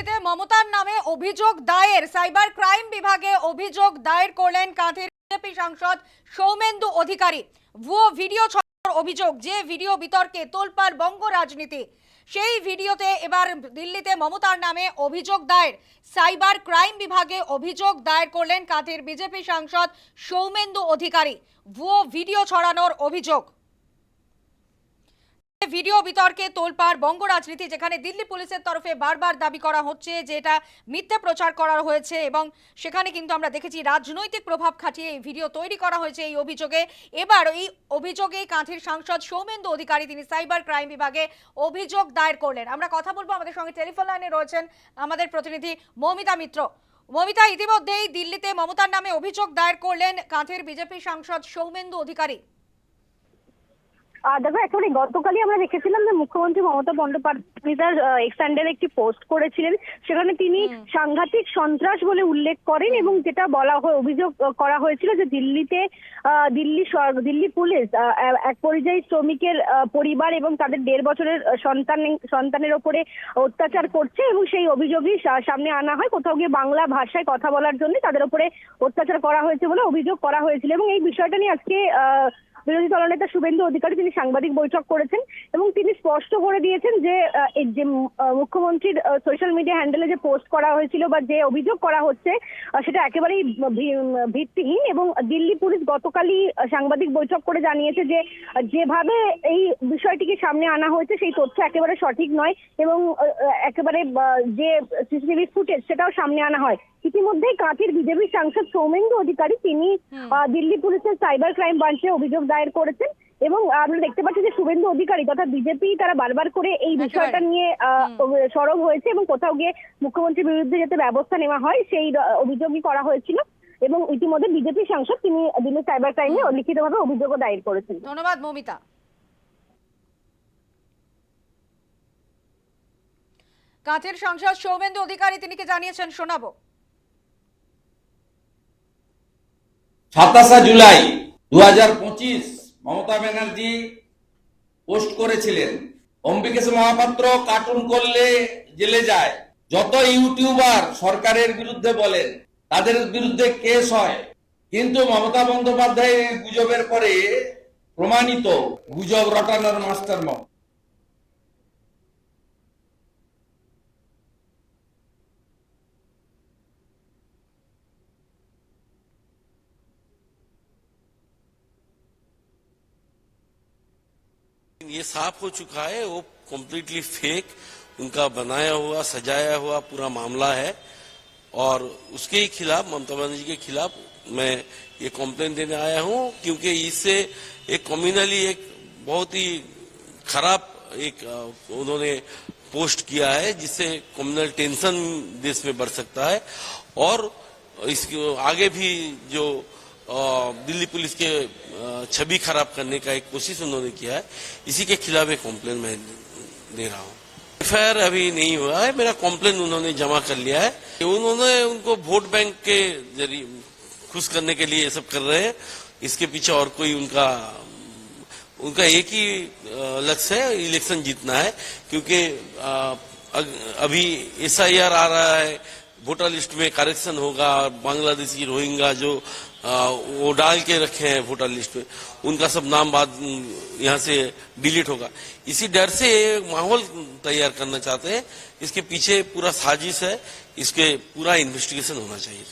দিল্লিতে মমতার নামে অভিযোগ দায়ের। সাইবার ক্রাইম বিভাগে অভিযোগ দায়ের করলেন কাঁথের বিজেপি সাংসদ সৌমেন্দু অধিকারী। ভুয়ো ভিডিও ছড়ানোর অভিযোগ, যে ভিডিও বিতর্কে তোলপাড় বঙ্গ রাজনীতি। সেই ভিডিওতে এবার দিল্লিতে মমতার নামে অভিযোগ দায়ের। সাইবার ক্রাইম বিভাগে অভিযোগ দায়ের করলেন কাঁথের বিজেপি সাংসদ সৌমেন্দু অধিকারী। ভুয়ো ভিডিও ছড়ানোর অভিযোগ। ভিডিও বিতর্কে তোলপাড় বঙ্গ রাজনীতি, যেখানে দিল্লি পুলিশের তরফে বারবার দাবি করা হচ্ছে যে এটা মিথ্যে প্রচার করা হয়েছে এবং সেখানে কিন্তু আমরা দেখেছি রাজনৈতিক প্রভাব খাটিয়ে এই ভিডিও তৈরি করা হয়েছে এই অভিযোগে। এবার এই অভিযোগে কাঁথির সাংসদ সৌমেন্দু অধিকারী, তিনি সাইবার ক্রাইম বিভাগে অভিযোগ দায়ের করলেন। আমরা কথা বলব আমাদের সঙ্গে টেলিফোন লাইনে রয়েছেন আমাদের প্রতিনিধি মৌমিতা মিত্র। মমিতা, ইতিমধ্যেই দিল্লিতে মমতার নামে অভিযোগ দায়ের করলেন কাঁথের বিজেপি সাংসদ সৌমেন্দু অধিকারী। দেখো একেবারে গতকালই আমরা দেখেছিলাম যে মুখ্যমন্ত্রী মমতা বন্দ্যোপাধ্যায় তার এক্সট্যান্ডের একটি পোস্ট করেছিলেন। সেখানে তিনি সাংঘাতিক সন্ত্রাস বলে উল্লেখ করেন এবং যেটা বলা হয় অভিযোগ করা হয়েছিল যে দিল্লিতে দিল্লি দিল্লি পুলিশ এক পরিযায়ী শ্রমিকের পরিবার এবং তাদের দেড় বছরের সন্তান সন্তানের ওপরে অত্যাচার করছে এবং সেই অভিযোগই সামনে আনা হয়। কোথাও গিয়ে বাংলা ভাষায় কথা বলার জন্য তাদের উপরে অত্যাচার করা হয়েছে বলে অভিযোগ করা হয়েছিল এবং এই বিষয়টা নিয়ে আজকে আহ, বিরোধী দলনেতা শুভেন্দু অধিকারী তিনি সাংবাদিক বৈঠক করেছেন এবং তিনি স্পষ্ট করে দিয়েছেন যে যে মুখ্যমন্ত্রীর সোশ্যাল মিডিয়া হ্যান্ডেলে যে পোস্ট করা হয়েছিল বা যে অভিযোগ করা হচ্ছে সেটা একেবারেই ভিত্তিহীন এবং দিল্লি পুলিশ গতকালই সাংবাদিক বৈঠক করে জানিয়েছে যে যেভাবে এই বিষয়টিকে সামনে আনা হয়েছে সেই তথ্য একেবারে সঠিক নয় এবং একেবারে যে সিসিটিভি ফুটেজ সেটাও সামনে আনা হয়। ইতিমধ্যেই কাঁথির বিজেপি সাংসদ সৌমেন্দু অধিকারী তিনি দিল্লি পুলিশের সাইবার ক্রাইম ব্রাঞ্চে অভিযোগ দায়ের করেছেন এবং আমরা দেখতে পাচ্ছি যে শুভেন্দু অধিকারী তথা বিজেপি তারা বারবার করে এই বিষয়টা নিয়ে আহ, সরব হয়েছে এবং কোথাও গিয়ে মুখ্যমন্ত্রীর বিরুদ্ধে যাতে ব্যবস্থা নেওয়া হয় সেই অভিযোগই করা হয়েছিল এবং ইতিমধ্যে বিজেপি সাংসদ তিনি দিল্লি সাইবার ক্রাইমে লিখিতভাবে অভিযোগও দায়ের করেছেন। ধন্যবাদ মমিতা। কাঁথের সাংসদ সৌমেন্দু অধিকারী তিনি কি জানিয়েছেন? শোনাবো। সাতাশা জুলাই দু হাজার পঁচিশ মমতা ব্যানার্জি পোস্ট করেছিলেন। অম্বিকেশ মহাপাত্র কার্টুন করলে জেলে যায়। যত ইউটিউবার সরকারের বিরুদ্ধে বলেন, তাদের বিরুদ্ধে কেস হয়। কিন্তু মমতা বন্দ্যোপাধ্যায়ের গুজবের পরে প্রমাণিত গুজব রটানোর মাস্টার মম ये साफ़ हो चुका है, वो कम्प्लीटली फेक उनका बनाया हुआ, सजाया हुआ पूरा मामला है। और उसके ही खिलाफ, ममता बनर्जी के खिलाफ मैं ये कंप्लेन देने आया हूँ, क्योंकि इससे एक कम्युनली एक बहुत ही खराब एक उन्होंने पोस्ट किया है, जिससे कम्युनल टेंशन देश में बढ़ सकता है। और इसके आगे भी जो दिल्ली पुलिस के छवि खराब करने का एक कोशिश उन्होंने किया है। इसी के खिलाफ एक कॉम्प्लेन मैं दे रहा हूँ। एफ़ अभी नहीं हुआ है, मेरा कॉम्प्लेन उन्होंने जमा कर लिया है। उन्होंने उनको वोट बैंक के ज़रिए खुश करने के लिए ये सब कर रहे हैं। इसके पीछे और कोई उनका उनका एक ही लक्ष्य है इलेक्शन जीतना है। क्योंकि अभी एस आ रहा है वोटर लिस्ट में करेक्शन होगा बांग्लादेशी रोहिंगा जो आ, वो डाल के रखे हैं वोटर लिस्ट में उनका सब नाम बाद यहाँ से डिलीट होगा। इसी डर से माहौल तैयार करना चाहते हैं इसके पीछे पूरा साजिश है इसके पूरा इन्वेस्टिगेशन होना चाहिए।